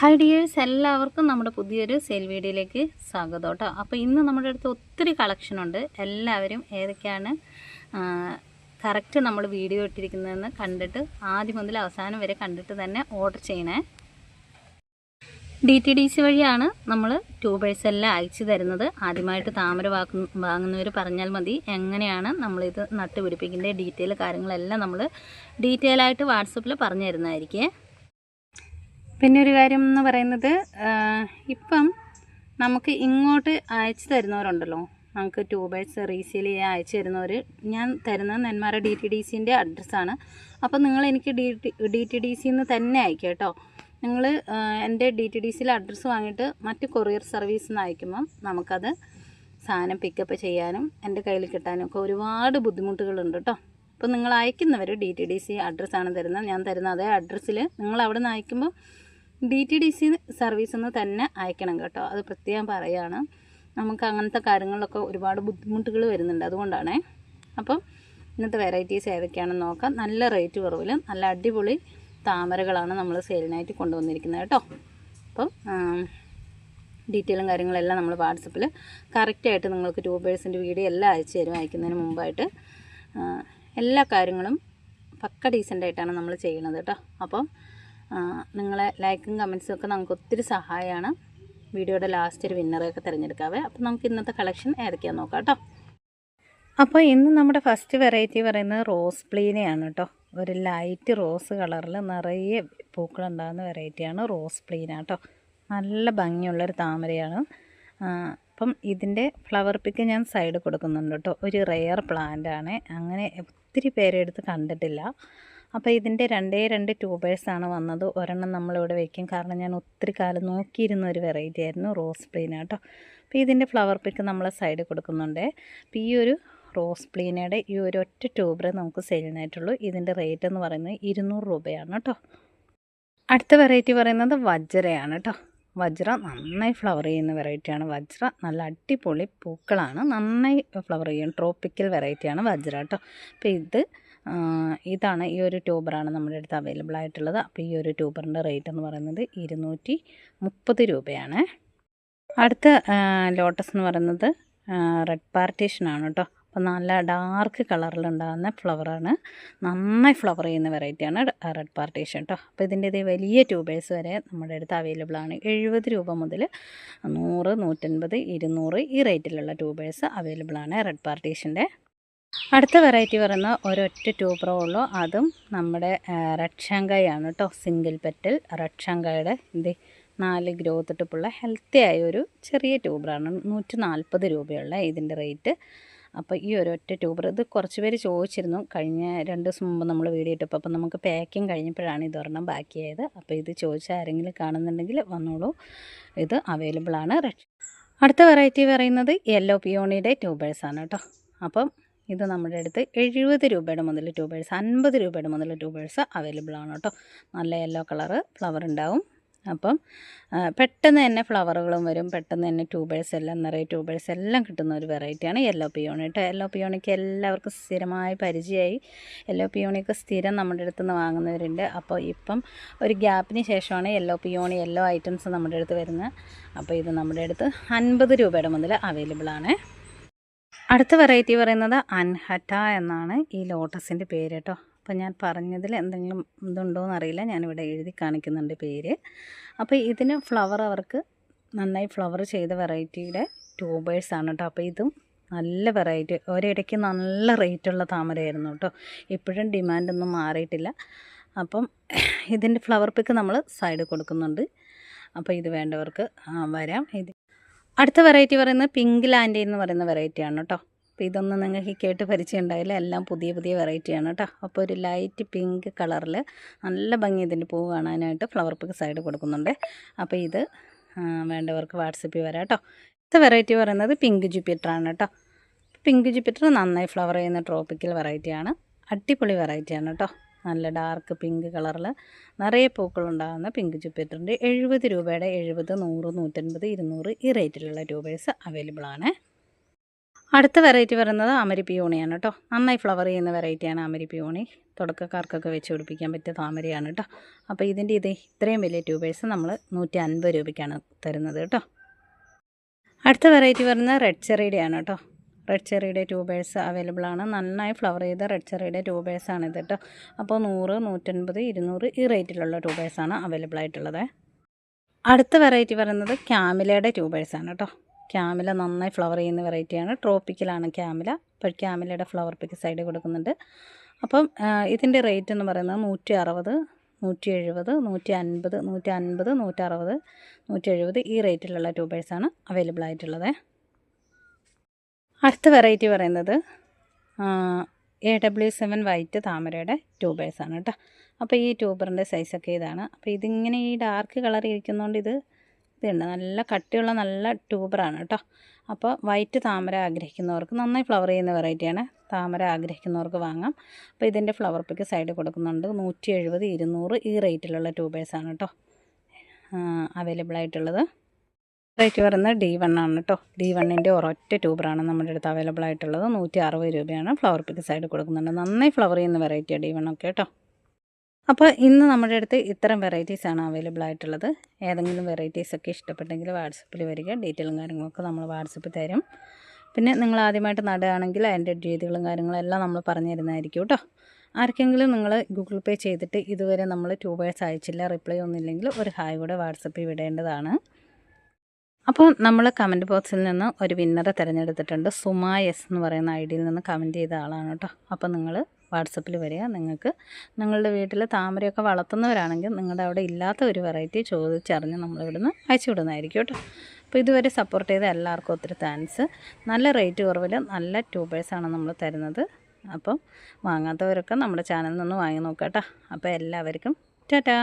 Hi dears എല്ലാവർക്കും നമ്മുടെ പുതിയൊരു സെയിൽ വീഡിയോയിലേക്ക് സ്വാഗതം കേട്ടോ. അപ്പോൾ ഇന്ന് നമ്മുടെ അടുത്ത് ഒത്തിരി കളക്ഷനുണ്ട് എല്ലാവരും ഏതൊക്കെയാണ് കറക്റ്റ് നമ്മൾ വീഡിയോ ഇട്ടിരിക്കുന്നതെന്ന് കണ്ടിട്ട് ആദ്യം മുതൽ അവസാനം വരെ കണ്ടിട്ട് തന്നെ ഓർഡർ ചെയ്യണേ. ഡി ടി ഡി സി വഴിയാണ് നമ്മൾ ട്യൂബേഴ്സ് എല്ലാം അയച്ചു തരുന്നത്. ആദ്യമായിട്ട് താമര വാങ്ങു വാങ്ങുന്നവർ പറഞ്ഞാൽ മതി. എങ്ങനെയാണ് നമ്മളിത് നട്ടുപിടിപ്പിക്കേണ്ട ഡീറ്റെയിൽ കാര്യങ്ങളെല്ലാം നമ്മൾ ഡീറ്റെയിൽ ആയിട്ട് വാട്സപ്പിൽ പറഞ്ഞു തരുന്നതായിരിക്കേ പിന്നെ ഒരു കാര്യം എന്ന് പറയുന്നത് ഇപ്പം നമുക്ക് ഇങ്ങോട്ട് അയച്ചു തരുന്നവരുണ്ടല്ലോ. നമുക്ക് ട്യൂബേഴ്സ് റീസെയിൽ ചെയ്യാൻ അയച്ചു തരുന്നവർ ഞാൻ തരുന്ന നെന്മാറ ഡി ടി ഡി സിന്റെ അഡ്രസ്സാണ് അപ്പോൾ നിങ്ങൾ എനിക്ക് D T D T D സിന്ന് തന്നെ അയക്കുക കേട്ടോ. നിങ്ങൾ എന്റെ ഡി ടി ഡി സിയിലെ അഡ്രസ്സ് വാങ്ങിയിട്ട് മറ്റ് കൊറിയർ സർവീസിൽ നിന്ന് അയക്കുമ്പം നമുക്കത് സാധനം പിക്കപ്പ് ചെയ്യാനും എന്റെ കയ്യിൽ കിട്ടാനും ഒക്കെ ഒരുപാട് ബുദ്ധിമുട്ടുകളുണ്ട് കേട്ടോ. അപ്പോൾ നിങ്ങൾ അയക്കുന്നവർ ഡി ടി ഡി സി അഡ്രസ്സാണ് തരുന്നത്. ഞാൻ തരുന്ന അതേ അഡ്രസ്സിൽ നിങ്ങൾ അവിടെ നിന്ന് അയക്കുമ്പോൾ ഡി ടി ഡി സി സർവീസിൽ നിന്ന് തന്നെ അയക്കണം കേട്ടോ. അത് പ്രത്യേകം പറയുകയാണ് നമുക്ക് അങ്ങനത്തെ കാര്യങ്ങളിലൊക്കെ ഒരുപാട് ബുദ്ധിമുട്ടുകൾ വരുന്നുണ്ട് അതുകൊണ്ടാണ്. അപ്പം ഇന്നത്തെ വെറൈറ്റീസ് ഏതൊക്കെയാണെന്ന് നോക്കാം. നല്ല റേറ്റ് കുറവിൽ നല്ല അടിപൊളി താമരകളാണ് നമ്മൾ സെയിലിനായിട്ട് കൊണ്ടുവന്നിരിക്കുന്നത് കേട്ടോ. അപ്പം ഡീറ്റെയിലും കാര്യങ്ങളെല്ലാം നമ്മൾ വാട്സപ്പിൽ കറക്റ്റായിട്ട് നിങ്ങൾക്ക് ട്യൂബേഴ്സിന്റെ വീഡിയോ എല്ലാം അയച്ചു തരും അയക്കുന്നതിന് മുമ്പായിട്ട് എല്ലാ കാര്യങ്ങളും പക്ക ഡീസന്റായിട്ടാണ് നമ്മൾ ചെയ്യുന്നത് കേട്ടോ. അപ്പം നിങ്ങളെ ലൈക്കും കമൻസും ഒക്കെ നമുക്ക് ഒത്തിരി സഹായമാണ്. വീഡിയോയുടെ ലാസ്റ്റ് ഒരു വിന്നറൊക്കെ തിരഞ്ഞെടുക്കാവേ. അപ്പോൾ നമുക്ക് ഇന്നത്തെ കളക്ഷൻ ഏതൊക്കെയാണെന്ന് നോക്കാം കേട്ടോ. അപ്പോൾ ഇന്ന് നമ്മുടെ ഫസ്റ്റ് വെറൈറ്റി പറയുന്നത് റോസ് പ്ലീനയാണ് കേട്ടോ. ഒരു ലൈറ്റ് റോസ് കളറിൽ നിറയെ പൂക്കളുണ്ടാകുന്ന വെറൈറ്റിയാണ് റോസ് പ്ലീന കേട്ടോ. നല്ല ഭംഗിയുള്ളൊരു താമരയാണ്. അപ്പം ഇതിന്റെ ഫ്ലവർ പിക്ക് ഞാൻ സൈഡ് കൊടുക്കുന്നുണ്ട് കേട്ടോ. ഒരു റെയർ പ്ലാന്റ് ആണ്. അങ്ങനെ ഒത്തിരി പേരെടുത്ത് കണ്ടിട്ടില്ല. അപ്പോൾ ഇതിന്റെ രണ്ടേ രണ്ട് ട്യൂബേഴ്സാണ് വന്നത്. ഒരെണ്ണം നമ്മളിവിടെ വയ്ക്കും കാരണം ഞാൻ ഒത്തിരി കാലം നോക്കിയിരുന്ന ഒരു വെറൈറ്റി ആയിരുന്നു റോസ് പ്ലീന കേട്ടോ അപ്പോൾ ഇതിന്റെ ഫ്ലവർ പിക്ക് നമ്മൾ സൈഡിൽ കൊടുക്കുന്നുണ്ട്. അപ്പോൾ ഈ ഒരു റോസ് പ്ലീനയുടെ ഈ ഒരു ഒറ്റ ട്യൂബറേ നമുക്ക് സെയിലിനായിട്ടുള്ളൂ ഇതിന്റെ റേറ്റ് എന്ന് പറയുന്നത് ഇരുന്നൂറ് രൂപയാണ് കേട്ടോ അടുത്ത വെറൈറ്റി പറയുന്നത് വജ്രയാണ് കേട്ടോ വജ്ര നന്നായി ഫ്ലവർ ചെയ്യുന്ന വെറൈറ്റിയാണ് വജ്ര. നല്ല അടിപൊളി പൂക്കളാണ്. നന്നായി ഫ്ലവർ ചെയ്യും. ട്രോപ്പിക്കൽ വെറൈറ്റിയാണ് വജ്ര കേട്ടോ അപ്പോൾ ഇത് ഇതാണ് ഈ ഒരു ട്യൂബറാണ് നമ്മുടെ അടുത്ത് അവൈലബിൾ ആയിട്ടുള്ളത്. അപ്പോൾ ഈ ഒരു ട്യൂബറിന്റെ റേറ്റ് എന്ന് പറയുന്നത് ഇരുന്നൂറ്റി മുപ്പത് രൂപയാണ്. അടുത്ത ലോട്ടസ് എന്ന് പറയുന്നത് റെഡ് പാർട്ടീഷനാണ് കേട്ടോ അപ്പോൾ നല്ല ഡാർക്ക് കളറിലുണ്ടാകുന്ന ഫ്ലവറാണ് നന്നായി ഫ്ലവർ ചെയ്യുന്ന വെറൈറ്റിയാണ് റെഡ് പാർട്ടീഷൻ കേട്ടോ അപ്പോൾ ഇതിന്റെ ഇതേ വലിയ ട്യൂബേഴ്സ് വരെ നമ്മുടെ അടുത്ത് അവൈലബിൾ ആണ്. എഴുപത് രൂപ മുതൽ നൂറ് നൂറ്റൻപത് ഇരുന്നൂറ് ഈ റേറ്റിലുള്ള ട്യൂബേഴ്സ് അവൈലബിൾ ആണ് റെഡ് പാർട്ടീഷന്റെ അടുത്ത വെറൈറ്റി പറയുന്ന ഒരൊറ്റ ട്യൂബറേ ഉള്ളൂ. അതും നമ്മുടെ റെഡ് ഷങ്കായാണ് കേട്ടോ സിംഗിൾ പെറ്റൽ റെഡ് ഷങ്കായുടെ നാല് ഗ്രോത്ത് ടിപ്പുള്ള ഹെൽത്തി ആയ ഒരു ചെറിയ ട്യൂബറാണ് നൂറ്റി നാൽപ്പത് രൂപയുള്ള ഇതിന്റെ റേറ്റ് അപ്പോൾ ഈ ഒരു ഒറ്റ ട്യൂബർ ഇത് കുറച്ച് പേര് ചോദിച്ചിരുന്നു. കഴിഞ്ഞ രണ്ട് ദിവസം മുമ്പ് നമ്മൾ വീഡിയോ ഇട്ടപ്പോൾ അപ്പോൾ നമുക്ക് പാക്കിങ് കഴിഞ്ഞപ്പോഴാണ് ഇതൊരെണ്ണം ബാക്കിയായത്. അപ്പോൾ ഇത് ചോദിച്ചാൽ ആരെങ്കിലും കാണുന്നുണ്ടെങ്കിൽ വന്നോളൂ. ഇത് അവൈലബിൾ ആണ്. അടുത്ത വെറൈറ്റി പറയുന്നത് യെല്ലോ പിയോണിയുടെ ട്യൂബേഴ്സാണ് കേട്ടോ അപ്പം ഇത് നമ്മുടെ അടുത്ത് എഴുപത് രൂപയുടെ മുതൽ ട്യൂബേഴ്സ് അൻപത് രൂപയുടെ മുതൽ ട്യൂബേഴ്സ് അവൈലബിൾ ആണ് കേട്ടോ. നല്ല യെല്ലോ കളറ് ഫ്ലവർ ഉണ്ടാവും. അപ്പം പെട്ടെന്ന് തന്നെ ഫ്ലവറുകളും വരും. പെട്ടെന്ന് തന്നെ ട്യൂബേഴ്സ് എല്ലാം നിറയെ ട്യൂബേഴ്സ് എല്ലാം കിട്ടുന്ന ഒരു വെറൈറ്റിയാണ് യെല്ലോ പിയോണി കേട്ടോ യെല്ലോ പിയോണിക്ക് എല്ലാവർക്കും സ്ഥിരമായി പരിചയമായി. യെല്ലോ പിയോണിക്ക് സ്ഥിരം നമ്മുടെ അടുത്ത് നിന്ന് വാങ്ങുന്നവരുണ്ട്. അപ്പോൾ ഇപ്പം ഒരു ഗ്യാപ്പിന് ശേഷമാണ് യെല്ലോ പിയോണി യെല്ലോ ഐറ്റംസ് നമ്മുടെ അടുത്ത് വരുന്നത്. അപ്പോൾ ഇത് നമ്മുടെ അടുത്ത് അൻപത് രൂപയുടെ മുതൽ അവൈലബിൾ ആണ്. അടുത്ത വെറൈറ്റി പറയുന്നത് അൻഹറ്റ എന്നാണ് ഈ ലോട്ടസിന്റെ പേര് കേട്ടോ. അപ്പോൾ ഞാൻ പറഞ്ഞതിൽ എന്തെങ്കിലും ഇതുണ്ടോ എന്നറിയില്ല ഞാനിവിടെ എഴുതി കാണിക്കുന്നുണ്ട് പേര്. അപ്പോൾ ഇതിന് ഫ്ലവർ അവർക്ക് നന്നായി ഫ്ലവർ ചെയ്ത വെറൈറ്റിയുടെ ആണ് കേട്ടോ. അപ്പോൾ ഇതും നല്ല വെറൈറ്റി ഒരിടയ്ക്ക് നല്ല റേറ്റുള്ള താമരയായിരുന്നു കേട്ടോ. ഇപ്പോഴും ഡിമാൻഡൊന്നും മാറിയിട്ടില്ല. അപ്പം ഇതിന്റെ ഫ്ലവർ പിക്ക് നമ്മൾ സൈഡ് കൊടുക്കുന്നുണ്ട്. അപ്പോൾ ഇത് വേണ്ടവർക്ക് വരാം. ഇത് അടുത്ത വെറൈറ്റി പറയുന്നത് പിങ്ക് ലാൻഡ് എന്ന് പറയുന്ന വെറൈറ്റിയാണ് കേട്ടോ അപ്പോൾ ഇതൊന്നും നിങ്ങൾക്ക് കേട്ട് പരിചയം ഉണ്ടായില്ല എല്ലാം പുതിയ പുതിയ വെറൈറ്റിയാണ് കേട്ടോ അപ്പോൾ ഒരു ലൈറ്റ് പിങ്ക് കളറിൽ നല്ല ഭംഗി ഇതിന്റെ പൂ കാണാനായിട്ട് ഫ്ലവർ പിക്ക് സൈഡ് കൊടുക്കുന്നുണ്ട്. അപ്പോൾ ഇത് വേണ്ടവർക്ക് വാട്സപ്പിൽ വരാം കേട്ടോ അടുത്ത വെറൈറ്റി പറയുന്നത് പിങ്ക് ജുപ്പിറ്റർ ആണ് കേട്ടോ പിങ്ക് ജുപ്പിറ്റർ നന്നായി ഫ്ലവർ ചെയ്യുന്ന ട്രോപ്പിക്കൽ വെറൈറ്റിയാണ് അടിപൊളി വെറൈറ്റിയാണ് കേട്ടോ നല്ല ഡാർക്ക് പിങ്ക് കളറിൽ നിറയെ പൂക്കളുണ്ടാകുന്ന പിങ്ക് ജുപ്പിറ്ററിന്റെ എഴുപത് രൂപയുടെ എഴുപത് നൂറ് നൂറ്റൻപത് ഇരുന്നൂറ് ഈ റേറ്റിലുള്ള ട്യൂബേഴ്സ് അവൈലബിൾ ആണ്. അടുത്ത വെറൈറ്റി വരുന്നത് അമരി പിയോണിയാണ് കേട്ടോ നന്നായി ഫ്ലവർ ചെയ്യുന്ന വെറൈറ്റിയാണ് അമരി പിയോണി. തുടക്കക്കാർക്കൊക്കെ വെച്ച് പിടിപ്പിക്കാൻ പറ്റിയ താമരയാണ് കേട്ടോ അപ്പോൾ ഇതിന്റെ ഇത് ഇത്രയും വലിയ ട്യൂബേഴ്സ് നമ്മൾ നൂറ്റി അൻപത് രൂപയ്ക്കാണ് തരുന്നത് കേട്ടോ അടുത്ത വെറൈറ്റി വരുന്നത് റെഡ് ചെറിയുടെയാണ് കേട്ടോ റെഡ് ചെറിയുടെ ട്യൂബേഴ്സ് അവൈലബിൾ ആണ്. നന്നായി ഫ്ലവർ ചെയ്ത റെഡ് ചെറിയുടെ ഇത് കേട്ടോ അപ്പോൾ നൂറ് നൂറ്റൻപത് ഇരുന്നൂറ് ഈ റേറ്റിലുള്ള ട്യൂബേഴ്സാണ് അവൈലബിൾ ആയിട്ടുള്ളത്. അടുത്ത വെറൈറ്റി പറയുന്നത് ക്യാമിലയുടെ ആണ് കേട്ടോ ക്യാമില നന്നായി ഫ്ലവർ ചെയ്യുന്ന വെറൈറ്റിയാണ് ട്രോപ്പിക്കലാണ് ക്യാമില അപ്പോൾ ക്യാമിലയുടെ ഫ്ലവർ പിക്ക് സൈഡ് കൊടുക്കുന്നുണ്ട്. അപ്പം ഇതിന്റെ റേറ്റ് എന്ന് പറയുന്നത് നൂറ്റി അറുപത് നൂറ്റി എഴുപത് നൂറ്റി അൻപത് നൂറ്റി അൻപത് നൂറ്ററുപത് നൂറ്റി എഴുപത് ഈ റേറ്റിലുള്ള ട്യൂബേഴ്സാണ് അവൈലബിൾ ആയിട്ടുള്ളത്. അടുത്ത വെറൈറ്റി പറയുന്നത് എ ഡബ്ല്യു സെവൻ വൈറ്റ് താമരയുടെ ട്യൂബേഴ്സാണ് കേട്ടോ അപ്പോൾ ഈ ട്യൂബറിന്റെ സൈസൊക്കെ ഇതാണ്. അപ്പോൾ ഇതിങ്ങനെ ഈ ഡാർക്ക് കളർ ഇരിക്കുന്നതുകൊണ്ട് ഇത് ഇതുണ്ട്. നല്ല കട്ടിയുള്ള നല്ല ട്യൂബറാണ് കേട്ടോ അപ്പോൾ വൈറ്റ് താമര ആഗ്രഹിക്കുന്നവർക്ക് നന്നായി ഫ്ലവർ ചെയ്യുന്ന വെറൈറ്റിയാണ് താമര ആഗ്രഹിക്കുന്നവർക്ക് വാങ്ങാം. അപ്പോൾ ഇതിന്റെ ഫ്ലവർ പിക്ക് സൈഡ് കൊടുക്കുന്നുണ്ട്. നൂറ്റി എഴുപത് ഇരുന്നൂറ് ഈ റേറ്റിലുള്ള ട്യൂബേഴ്സാണ് കേട്ടോ അവൈലബിൾ ആയിട്ടുള്ളത്. റേറ്റ് വരുന്നത് ഡി വൺ ആണ് കേട്ടോ ഡി വണ്ണിന്റെ ഒരൊറ്റ ട്യൂബറാണ് നമ്മുടെ അടുത്ത് അവൈലബിൾ ആയിട്ടുള്ളത്. നൂറ്റി അറുപത് രൂപയാണ് ഫ്ലവർ പിക്ക് സൈഡ് കൊടുക്കുന്നുണ്ട്. നന്നായി ഫ്ലവർ ചെയ്യുന്ന വെറൈറ്റിയാണ് ഡി വൺ ഒക്കെ കേട്ടോ അപ്പോൾ ഇന്ന് നമ്മുടെ അടുത്ത് ഇത്തരം വെറൈറ്റീസാണ് അവൈലബിൾ ആയിട്ടുള്ളത്. ഏതെങ്കിലും വെറൈറ്റീസ് ഒക്കെ ഇഷ്ടപ്പെട്ടെങ്കിൽ വാട്സപ്പിൽ വരിക. ഡീറ്റെയിലും കാര്യങ്ങളൊക്കെ നമ്മൾ വാട്സപ്പിൽ തരും. പിന്നെ നിങ്ങൾ ആദ്യമായിട്ട് നടുകയാണെങ്കിൽ അതിന്റെ രീതികളും കാര്യങ്ങളും എല്ലാം നമ്മൾ പറഞ്ഞു തരുന്നതായിരിക്കും കേട്ടോ ആർക്കെങ്കിലും നിങ്ങൾ ഗൂഗിൾ പേ ചെയ്തിട്ട് ഇതുവരെ നമ്മൾ ട്യൂബേഴ്സ് അയച്ചില്ല റിപ്ലൈ ഒന്നുമില്ലെങ്കിൽ ഒരു ഹായ് കൂടെ വാട്സപ്പിൽ വിടേണ്ടതാണ്. അപ്പോൾ നമ്മൾ കമന്റ് ബോക്സിൽ നിന്ന് ഒരു വിന്നറെ തിരഞ്ഞെടുത്തിട്ടുണ്ട്. സുമാ എസ് എന്ന് പറയുന്ന ഐ ഡിയിൽ നിന്ന് കമന്റ് ചെയ്ത ആളാണ് കേട്ടോ. അപ്പോൾ നിങ്ങൾ വാട്സപ്പിൽ വരിക. നിങ്ങൾക്ക് നിങ്ങളുടെ വീട്ടിൽ താമരയൊക്കെ വളർത്തുന്നവരാണെങ്കിൽ നിങ്ങളുടെ അവിടെ ഇല്ലാത്ത ഒരു വെറൈറ്റി ചോദിച്ചറിഞ്ഞ് നമ്മളിവിടുന്ന് അയച്ചു വിടുന്നതായിരിക്കും കേട്ടോ. അപ്പോൾ ഇതുവരെ സപ്പോർട്ട് ചെയ്ത എല്ലാവർക്കും ഒത്തിരി താങ്ക്സ് നല്ല റേറ്റ് കുറവിൽ നല്ല ട്യൂബേഴ്സാണ് നമ്മൾ തരുന്നത്. അപ്പം വാങ്ങാത്തവരൊക്കെ നമ്മുടെ ചാനലിൽ നിന്ന് വാങ്ങി നോക്കാം കേട്ടോ. അപ്പോൾ എല്ലാവർക്കും ടാറ്റാ.